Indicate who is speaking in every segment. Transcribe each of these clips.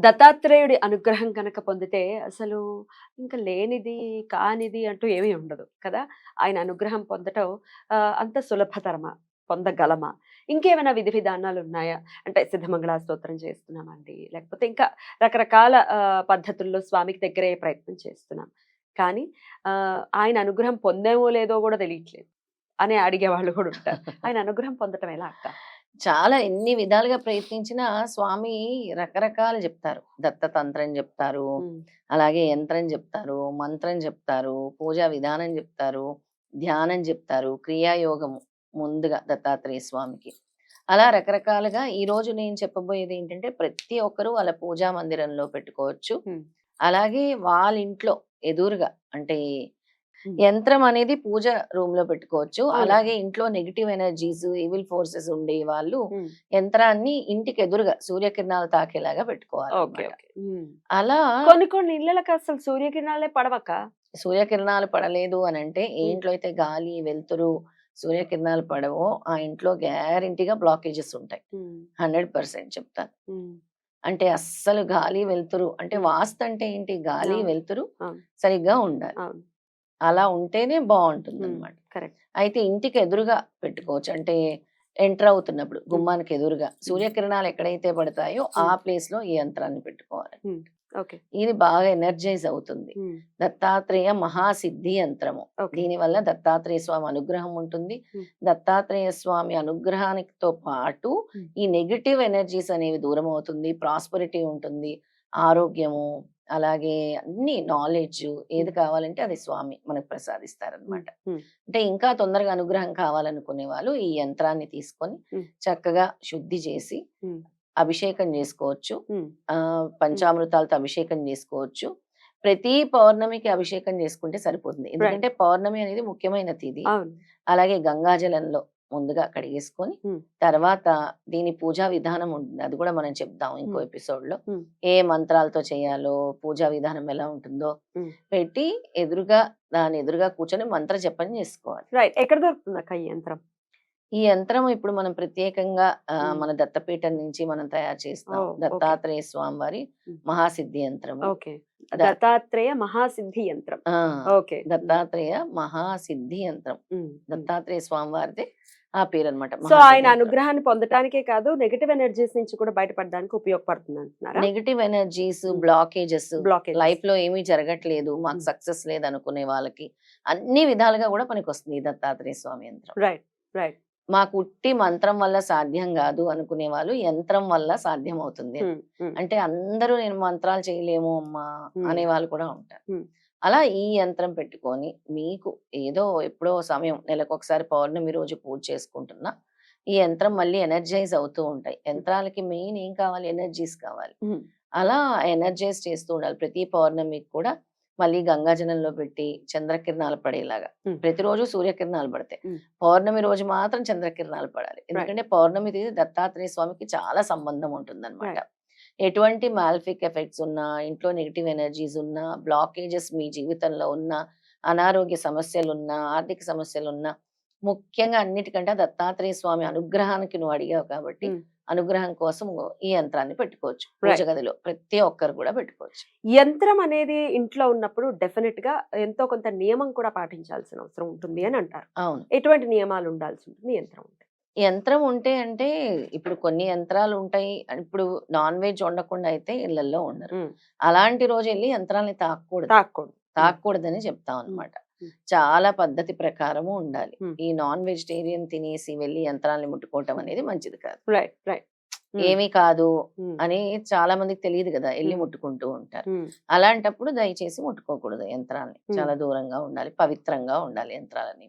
Speaker 1: దత్తాత్రేయుడి అనుగ్రహం కనుక పొందితే అసలు ఇంకా లేనిది కానిది అంటూ ఏమీ ఉండదు కదా! ఆయన అనుగ్రహం పొందటం అంత సులభతరమా? పొందగలమా? ఇంకేమైనా విధి విధానాలు ఉన్నాయా? అంటే సిద్ధమంగళ స్తోత్రం చేస్తున్నామండి. లేకపోతే ఇంకా రకరకాల పద్ధతుల్లో స్వామికి దగ్గరే ప్రయత్నం చేస్తున్నాం. కానీ ఆయన అనుగ్రహం పొందేమో లేదో కూడా తెలియట్లేదు. అని అడిగే వాళ్ళు కూడా ఉంటారు. ఆయన అనుగ్రహం పొందటం ఎలా అక్క?
Speaker 2: చాలా ఎన్ని విధాలుగా ప్రయత్నించినా స్వామి రకరకాలు చెప్తారు. దత్తతంత్రం చెప్తారు. అలాగే యంత్రం చెప్తారు. మంత్రం చెప్తారు. పూజా విధానం చెప్తారు. ధ్యానం చెప్తారు. క్రియాయోగం ముందుగా దత్తాత్రేయ స్వామికి. అలా రకరకాలుగా ఈ రోజు నేను చెప్పబోయేది ఏంటంటే ప్రతి ఒక్కరూ వాళ్ళ పూజా మందిరంలో పెట్టుకోవచ్చు. అలాగే వాళ్ళ ఇంట్లో ఎదురుగా అంటే. యంత్రం అనేది పూజ రూమ్లో పెట్టుకోవచ్చు. అలాగే ఇంట్లో నెగిటివ్ ఎనర్జీస్ ఈవిల్ ఫోర్సెస్ ఉండే వాళ్ళు యంత్రాన్ని ఇంటికి ఎదురుగా సూర్యకిరణాలు తాకేలాగా పెట్టుకోవాలి. అలా
Speaker 1: కొన్ని కొన్ని ఇళ్ళకి అసలు సూర్యకిరణాలే పడవక
Speaker 2: సూర్యకిరణాలు పడలేదు అని అంటే ఏ. ఇంట్లో అయితే గాలి వెలుతురు సూర్యకిరణాలు పడవో ఆ ఇంట్లో గ్యారంటీగా బ్లాకేజెస్ ఉంటాయి. హండ్రెడ్ పర్సెంట్ చెప్తాను. అంటే అస్సలు గాలి వెలుతురు అంటే. వాస్తు అంటే ఏంటి? గాలి. వెలుతురు. సరిగ్గా ఉండాలి. అలా ఉంటేనే బాగుంటుంది అనమాట
Speaker 1: కరెక్ట్.
Speaker 2: అయితే ఇంటికి ఎదురుగా పెట్టుకోవచ్చు. అంటే ఎంటర్ అవుతున్నప్పుడు గుమ్మానికి ఎదురుగా సూర్యకిరణాలు ఎక్కడైతే పడతాయో ఆ. ప్లేస్లో ఈ యంత్రాన్ని పెట్టుకోవాలి.
Speaker 1: ఓకే.
Speaker 2: ఇది బాగా ఎనర్జైజ్ అవుతుంది. దత్తాత్రేయ మహాసిద్ధి యంత్రము.
Speaker 1: ఓకే.
Speaker 2: దీనివల్ల దత్తాత్రేయ స్వామి అనుగ్రహం ఉంటుంది. దత్తాత్రేయ స్వామి అనుగ్రహానికితో పాటు. ఈ నెగిటివ్ ఎనర్జీస్ అనేవి దూరం అవుతుంది ప్రాస్పరిటీ ఉంటుంది. ఆరోగ్యము అలాగే అన్ని నాలెడ్జ్ ఏది కావాలంటే అది స్వామి మనకు ప్రసాదిస్తారనమాట. అంటే ఇంకా తొందరగా అనుగ్రహం కావాలనుకునే వాళ్ళు ఈ యంత్రాన్ని తీసుకొని. చక్కగా శుద్ధి చేసి. అభిషేకం చేసుకోవచ్చు. ఆ పంచామృతాలతో అభిషేకం చేసుకోవచ్చు. ప్రతి పౌర్ణమికి అభిషేకం చేసుకుంటే సరిపోతుంది. ఎందుకంటే పౌర్ణమి అనేది ముఖ్యమైన
Speaker 1: అవును.
Speaker 2: అలాగే గంగాజలంలో ముందుగా కడిగేసుకొని
Speaker 1: Hmm.
Speaker 2: తర్వాత దీని పూజా విధానం ఉంటుంది. అది కూడా మనం చెప్దాం ఇంకో.
Speaker 1: ఎపిసోడ్లో.
Speaker 2: ఏ మంత్రాలతో చేయాలో పూజా విధానం ఎలా ఉంటుందో. పెట్టి ఎదురుగా దాని ఎదురుగా కూర్చొని మంత్ర జపం చేసుకోవాలి.
Speaker 1: రైట్. ఎక్కడ దొరుకుతుంది అక్క ఈ యంత్రం?
Speaker 2: ఈ యంత్రం ఇప్పుడు మనం ప్రత్యేకంగా. మన దత్తపీఠం నుంచి మనం తయారు చేస్తాం. దత్తాత్రేయ స్వామి వారి. మహాసిద్ధి ద-
Speaker 1: దత్తాత్రేయ మహాసిద్ధి యంత్రం.
Speaker 2: దత్తాత్రేయ మహాసిద్ధి యంత్రం. దత్తాత్రేయ స్వామి వారిది ఆ పేరు అనమాట
Speaker 1: సో ఆయన అనుగ్రహాన్ని పొందటానికే కాదు నెగటివ్ ఎనర్జీస్ నుంచి కూడా బయటపడడానికి ఉపయోగపడుతుంది అంటున్నారా
Speaker 2: negative energies
Speaker 1: Hmm.
Speaker 2: Blockages
Speaker 1: blockage
Speaker 2: లైఫ్లో ఏమీ జరగట్లేదు మాకు
Speaker 1: Hmm.
Speaker 2: సక్సెస్ లేదు అనుకునే వాళ్ళకి అన్ని విధాలుగా కూడా పనికి వస్తుంది ఈ దత్తాత్రేయ స్వామి యంత్రం.
Speaker 1: రైట్ రైట్
Speaker 2: మాకు ఉట్టి మంత్రం వల్ల సాధ్యం కాదు అనుకునే వాళ్ళు యంత్రం వల్ల సాధ్యం అవుతుంది అంటే అందరూ నేను మంత్రాలు చేయలేము అమ్మా
Speaker 1: Hmm.
Speaker 2: అనే వాళ్ళు కూడా ఉంటారు.
Speaker 1: Hmm.
Speaker 2: అలా ఈ యంత్రం పెట్టుకొని మీకు ఏదో ఎప్పుడో సమయం నెలకు ఒకసారి పౌర్ణమి రోజు పూజ చేసుకుంటున్నా ఈ యంత్రం మళ్ళీ ఎనర్జైజ్ అవుతూ ఉంటాయి. యంత్రాలకి మెయిన్ ఏం కావాలి? ఎనర్జీస్ కావాలి. అలా ఎనర్జైజ్ చేస్తూ ఉండాలి. ప్రతి పౌర్ణమికి కూడా మళ్ళీ గంగాజలంలో పెట్టి చంద్రకిరణాలు పడేలాగా. ప్రతిరోజు సూర్యకిరణాలు పడతాయి. పౌర్ణమి రోజు మాత్రం చంద్రకిరణాలు పడాలి. ఎందుకంటే పౌర్ణమి దత్తాత్రేయ స్వామికి చాలా సంబంధం ఉంటుంది ఎటువంటి మాల్ఫిక్ ఎఫెక్ట్స్ ఉన్నా ఇంట్లో నెగిటివ్ ఎనర్జీస్ ఉన్నా బ్లాకేజెస్ మీ జీవితంలో ఉన్న అనారోగ్య సమస్యలు ఉన్నా ఆర్థిక సమస్యలు ఉన్నా ముఖ్యంగా అన్నిటికంటే దత్తాత్రేయ స్వామి అనుగ్రహానికి నువ్వు అడిగావు కాబట్టి. అనుగ్రహం కోసం ఈ యంత్రాన్ని పెట్టుకోవచ్చు. పూజ. గదిలో ప్రతి ఒక్కరు కూడా పెట్టుకోవచ్చు.
Speaker 1: యంత్రం అనేది ఇంట్లో ఉన్నప్పుడు డెఫినెట్గా ఎంతో కొంత నియమం కూడా పాటించాల్సిన అవసరం ఉంటుంది అని అంటారు.
Speaker 2: అవును.
Speaker 1: ఎటువంటి నియమాలు ఉండాల్సి ఉంటుంది? యంత్రం ఉంటే.
Speaker 2: యంత్రం ఉంటే అంటే ఇప్పుడు కొన్ని యంత్రాలు ఉంటాయి. ఇప్పుడు నాన్ వెజ్ వండకుండా అయితే ఇళ్ళలో ఉండరు. అలాంటి రోజు వెళ్ళి యంత్రాలని తాకూడదు
Speaker 1: తాకూడదు
Speaker 2: తాకూడదని చెప్తాం అనమాట
Speaker 1: Hmm.
Speaker 2: చాలా పద్ధతి ప్రకారము ఉండాలి. ఈ నాన్ వెజిటేరియన్ తినేసి వెళ్ళి యంత్రాలని ముట్టుకోవటం అనేది మంచిది కాదు.
Speaker 1: రైట్. రైట్.
Speaker 2: ఏమీ కాదు అని చాలా మందికి తెలియదు కదా వెళ్ళి. ముట్టుకుంటూ ఉంటారు. అలాంటప్పుడు దయచేసి ముట్టుకోకూడదు యంత్రాలని. చాలా దూరంగా ఉండాలి. పవిత్రంగా ఉండాలి యంత్రాలని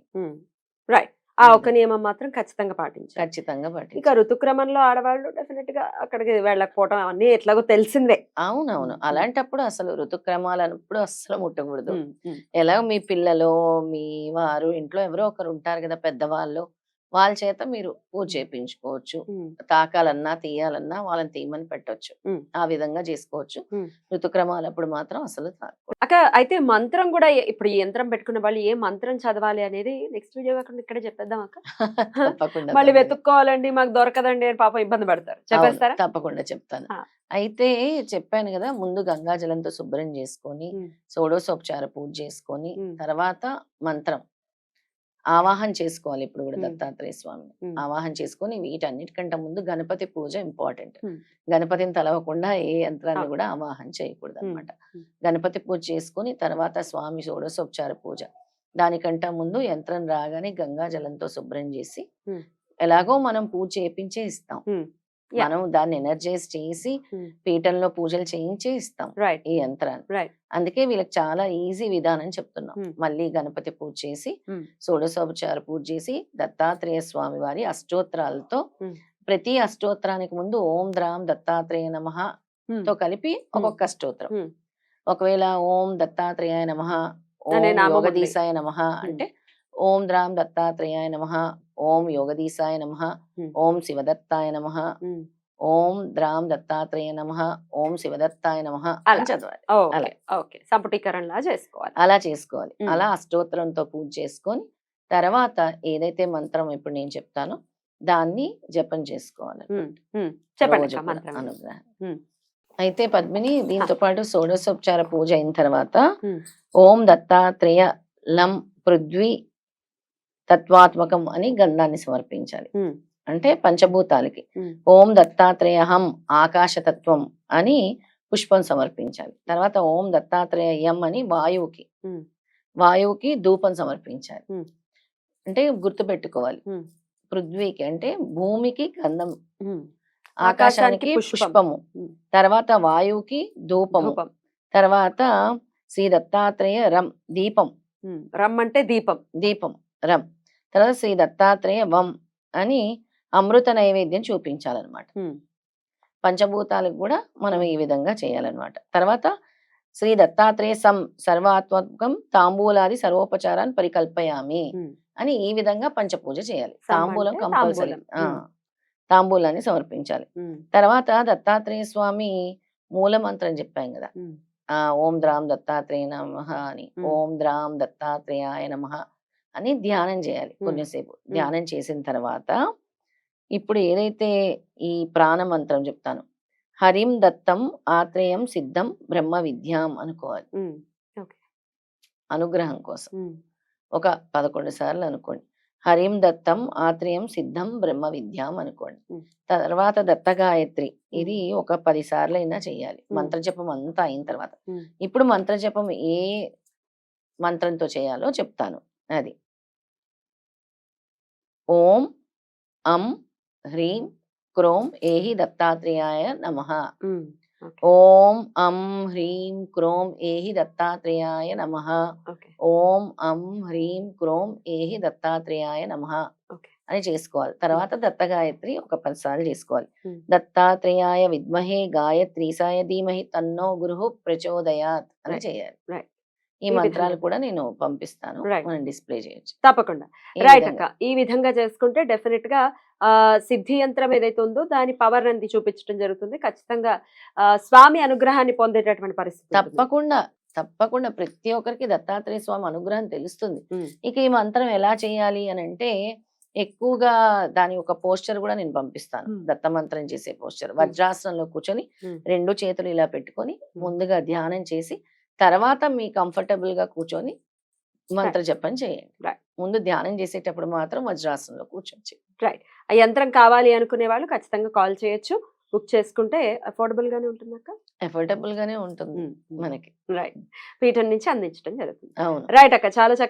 Speaker 1: రైట్. ఆ ఒక్క నియమం మాత్రం ఖచ్చితంగా పాటించాలి.
Speaker 2: ఖచ్చితంగా పట్టి
Speaker 1: ఇక ఋతుక్రమంలో ఆడవాళ్ళు డెఫినెట్గా అక్కడికి వెళ్ళకపోవడం అవన్నీ ఎట్లాగో తెలిసిందే.
Speaker 2: అవునవును. అలాంటప్పుడు అసలు ఋతుక్రమాలు అన్నప్పుడు అస్సలు ముట్టకూడదు.
Speaker 1: ఉమ్, ఉమ్,
Speaker 2: ఎలా మీ పిల్లలు మీ వారు ఇంట్లో ఎవరో ఒకరు ఉంటారు కదా పెద్దవాళ్ళు. వాళ్ళ చేత మీరు పూజ చేయించుకోవచ్చు తాకాలన్నా తీయాలన్నా వాళ్ళని తీయమని పెట్టొచ్చు
Speaker 1: ఉమ్.
Speaker 2: ఆ విధంగా చేసుకోవచ్చు. ఋతుక్రమాలు అప్పుడు మాత్రం అసలు.
Speaker 1: అక్క అయితే మంత్రం కూడా ఇప్పుడు ఈ యంత్రం పెట్టుకున్న వాళ్ళు ఏ మంత్రం చదవాలి అనేది నెక్స్ట్ వీడియో కాకుండా ఇక్కడే చెప్పేద్దాం అక్క
Speaker 2: తప్పకుండా
Speaker 1: మళ్ళీ. వెతుక్కోవాలండి మాకు దొరకదండి అని పాపం ఇబ్బంది పడతారు చెప్పేస్తారా
Speaker 2: తప్పకుండా చెప్తాను. అయితే చెప్పాను కదా ముందు గంగాజలంతో శుభ్రం చేసుకొని
Speaker 1: ఉమ్.
Speaker 2: షోడోసోపచార పూజ చేసుకొని. తర్వాత మంత్రం ఆవాహన చేసుకోవాలి ఇప్పుడు కూడా. దత్తాత్రేయ స్వామి
Speaker 1: ఉమ్.
Speaker 2: ఆవాహన చేసుకొని వీటన్నిటికంటే ముందు గణపతి పూజ ఇంపార్టెంట్. గణపతిని తలవకుండా ఏ యంత్రాన్ని. కూడా ఆవాహన చేయకూడదు. అనమాట. గణపతి పూజ చేసుకొని తర్వాత స్వామి షోడశోపచార పూజ దానికంటే ముందు యంత్రం రాగానే గంగా జలంతో శుభ్రం చేసి. ఎలాగో మనం పూజ చేయించే ఇస్తాం. మనం దాన్ని ఎనర్జైజ్ చేసి. పీఠంలో పూజలు చేయించే ఇస్తాం ఈ యంత్రాన్ని అందుకే వీళ్ళకి చాలా ఈజీ విధానం చెప్తున్నాం. మళ్ళీ గణపతి పూజ చేసి. షోడశోపచార పూజ చేసి దత్తాత్రేయ స్వామి వారి అష్టోత్తరాలతో. ప్రతి అష్టోత్తరానికి ముందు ఓం ద్రాం దత్తాత్రేయ నమః తో కలిపి ఒక్కొక్క అష్టోత్తరం. ఒకవేళ ఓం దత్తాత్రేయాయ నమ ఓం
Speaker 1: అనే నామం ఉంది.
Speaker 2: యోగదీశాయ నమ అంటే ఓం ద్రాం దత్తాత్రేయాయ నమ ఓం యోగదీశాయ నమ. ఓం శివదత్తాయ నమ ఓం ద్రాం దత్తాత్రేయ నమ ఓం శివదత్తాయ నమ
Speaker 1: అలా.
Speaker 2: చదవాలి
Speaker 1: ఓకే
Speaker 2: అలా.
Speaker 1: ఓకే సంపుటీకరణలా చేసుకోవాలి
Speaker 2: అలా చేసుకోవాలి. అలా అష్టోత్తరంతో పూజ చేసుకొని తర్వాత ఏదైతే మంత్రం ఇప్పుడు నేను చెప్తానో దాన్ని జపం చేసుకోవాలి.
Speaker 1: చెప్పండి
Speaker 2: అనుగ్రహం. అయితే పద్మిని దీంతో పాటు షోడశోపచార పూజ అయిన తర్వాత. ఓం దత్తాత్రేయ లం పృథ్వీ తత్వాత్మకం అని గంధాన్ని సమర్పించాలి అంటే పంచభూతాలకి. ఓం దత్తాత్రేయ హం ఆకాశతత్వం అని పుష్పం సమర్పించాలి తర్వాత ఓం దత్తాత్రేయ అని వాయువుకి. వాయువుకి ధూపం సమర్పించాలి. అంటే గుర్తు పెట్టుకోవాలి
Speaker 1: ఉమ్.
Speaker 2: పృథ్వీకి అంటే భూమికి గంధం. ఆకాశానికి
Speaker 1: పుష్పం.
Speaker 2: పుష్పము. తర్వాత వాయువుకి ధూపము
Speaker 1: ధూపం
Speaker 2: తర్వాత శ్రీ దత్తాత్రేయ రం దీపం.
Speaker 1: రమ్ అంటే దీపం
Speaker 2: దీపం రం తర్వాత శ్రీ దత్తాత్రేయ వం అని అమృత నైవేద్యం చూపించాలన్నమాట. పంచభూతాలకు కూడా మనం ఈ విధంగా చేయాలన్నమాట. తర్వాత శ్రీ దత్తాత్రేయ సం సర్వాత్మకం తాంబూలాది సర్వోపచారాన్ని పరికల్పయామి. అని ఈ విధంగా పంచపూజ చేయాలి. తాంబూలం కంపల్సరీ. తాంబూలాన్ని సమర్పించాలి. తర్వాత దత్తాత్రేయ స్వామి మూల మంత్రం చెప్పాం కదా! ఓం ద్రాం దత్తాత్రేయ నమ అని. ఓం ద్రాం దత్తాత్రేయాయ నమ అని ధ్యానం చేయాలి. కొంచెంసేపు ధ్యానం చేసిన తర్వాత ఇప్పుడు ఏదైతే ఈ ప్రాణ మంత్రం చెప్తాను హరిం దత్తం ఆత్రేయం సిద్ధం బ్రహ్మ విద్యాం అనుకోవాలి. అనుగ్రహం కోసం. ఒక పదకొండు సార్లు అనుకోండి హరిం దత్తం ఆత్రేయం సిద్ధం బ్రహ్మ విద్యాం అనుకోండి. తర్వాత దత్త గాయత్రి ఇది ఒక పది సార్లు అయినా చేయాలి
Speaker 1: మ్మ్.
Speaker 2: మంత్రజపం అంతా అయిన తర్వాత. ఇప్పుడు మంత్రజపం ఏ మంత్రంతో చేయాలో చెప్తాను అది ఓం అం హ్రీం క్రోం ఏహి దత్తాత్రేయాయ నమః.
Speaker 1: ఓకే.
Speaker 2: ఓం అం హ్రీం క్రోం ఏహి దత్తాత్రేయాయ నమః
Speaker 1: ఓకే.
Speaker 2: ఓం అం హ్రీం క్రోం ఏహి దత్తాత్రేయాయ నమః
Speaker 1: ఓకే.
Speaker 2: అని చేసుకోవాలి తర్వాత దత్త గాయత్రి ఒక పది సార్లు చేసుకోవాలి. దత్తాత్రేయాయ విద్మహే గాయత్రీసాయ ధీమహి తన్నో గురు ప్రచోదయాత్ అని. చేయాలి
Speaker 1: Right.
Speaker 2: ఈ మంత్రాలు. కూడా నేను పంపిస్తాను. మనం డిస్ప్లే చేయొచ్చు
Speaker 1: తప్పకుండా రైట్. అక్క ఈ విధంగా చేసుకుంటే డెఫినెట్గా ఆ సిద్ధి యంత్రం ఏదైతే ఉందో దాని పవర్ అనేది చూపించడం జరుగుతుంది ఖచ్చితంగా స్వామి అనుగ్రహాన్ని పొందేటటువంటి పరిస్థితి.
Speaker 2: తప్పకుండా తప్పకుండా ప్రతి ఒక్కరికి దత్తాత్రేయ స్వామి అనుగ్రహం తెలుస్తుంది. ఇక ఈ మంత్రం ఎలా చేయాలి అని అంటే ఎక్కువగా దాని ఒక పోస్టర్ కూడా నేను పంపిస్తాను. దత్త మంత్రం చేసే పోస్టర్ వజ్రాసనంలో కూర్చొని. రెండు చేతులు ఇలా పెట్టుకొని ముందుగా ధ్యానం చేసి తర్వాత మీ కంఫర్టబుల్గా కూర్చొని మంత్ర జపం చేయండి. ముందు ధ్యానం చేసేటప్పుడు మాత్రం వజ్రాసనంలో కూర్చొని
Speaker 1: ఆ యంత్రం కావాలి అనుకునే వాళ్ళు ఖచ్చితంగా కాల్ చేయొచ్చు. బుక్ చేసుకుంటే అఫోర్డబుల్ గానే ఉంటుంది అక్క
Speaker 2: ఎఫోర్డబుల్ గానే ఉంటుంది మనకి.
Speaker 1: రైట్. పీఠం నుంచి అందించడం జరుగుతుంది.
Speaker 2: అవును.
Speaker 1: రైట్ అక్క. చాలా చక్కగా